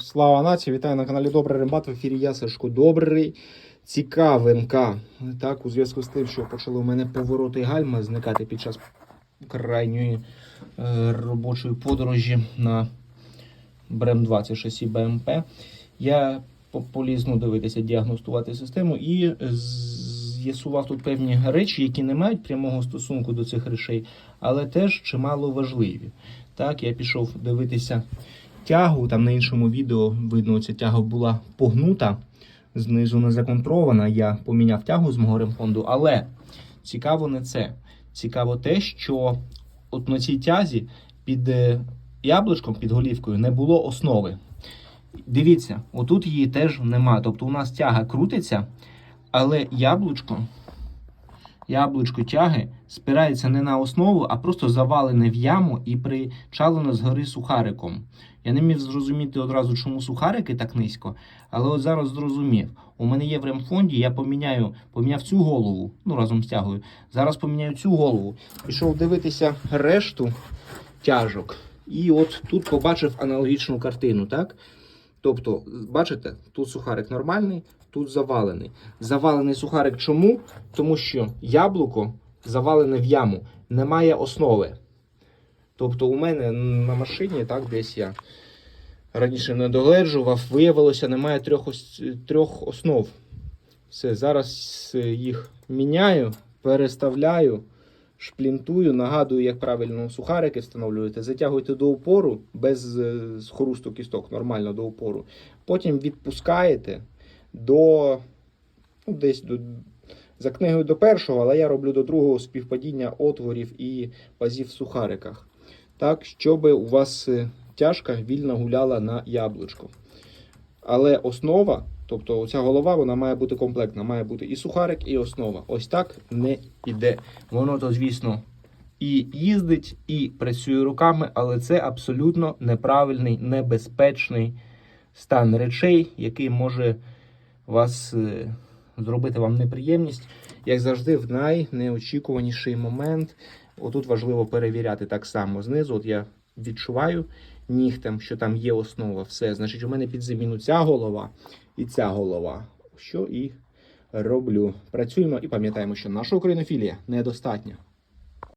Слава нації! Вітаю на каналі Добрий Рембат. В ефірі я Сашко Добрий. Цікавинка. Так, у зв'язку з тим, що почали у мене повороти гальма зникати під час крайньої е, робочої подорожі на БРЕМ 2, це шасі БМП. Я по- поліз ну, дивитися, діагностувати систему і з'ясував тут певні речі, які не мають прямого стосунку до цих речей, але теж чимало важливі. Так, я пішов дивитися тягу. Там на іншому відео видно, ця тяга була погнута, знизу не законтрована. Я поміняв тягу з мого ремфонду, але цікаво не це. Цікаво те, що от на цій тязі під е, яблучком, під голівкою, не було основи. Дивіться, отут її теж нема. Тобто у нас тяга крутиться, але яблучко, яблучко тяги спирається не на основу, а просто завалене в яму і причалено згори сухариком. Я не міг зрозуміти одразу, чому сухарики так низько, але от зараз зрозумів. У мене є в ремфонді, я поміняю, поміняв цю голову, ну разом з тягою. Зараз поміняю цю голову. Пішов дивитися решту тяжок. І от тут побачив аналогічну картину, так? Тобто, бачите, тут сухарик нормальний, тут завалений. Завалений сухарик чому? Тому що яблуко завалене в яму, немає основи. Тобто, у мене на машині, так, десь я раніше не догледжував, виявилося, немає трьох, трьох основ. Все, зараз їх міняю, переставляю, шплінтую, нагадую, як правильно сухарики встановлюєте. Затягуйте до упору без е, хрусту кісток, нормально до упору. Потім відпускаєте до ну, десь до. За книгою до першого, але я роблю до другого співпадіння отворів і пазів в сухариках. Так, щоб у вас е, тяжка вільно гуляла на яблучко. Але основа, тобто оця голова, вона має бути комплектна. Має бути і сухарик, і основа. Ось так не іде. Воно то, звісно, і їздить, і працює руками, але це абсолютно неправильний, небезпечний стан речей, який може вас е, зробити вам неприємність. Як завжди, в найнеочікуваніший момент. Отут важливо перевіряти так само знизу. От я відчуваю нігтем, що там є основа. Все, значить, у мене під заміну ця голова і ця голова. Що і роблю. Працюємо і пам'ятаємо, що наша українофілія недостатня.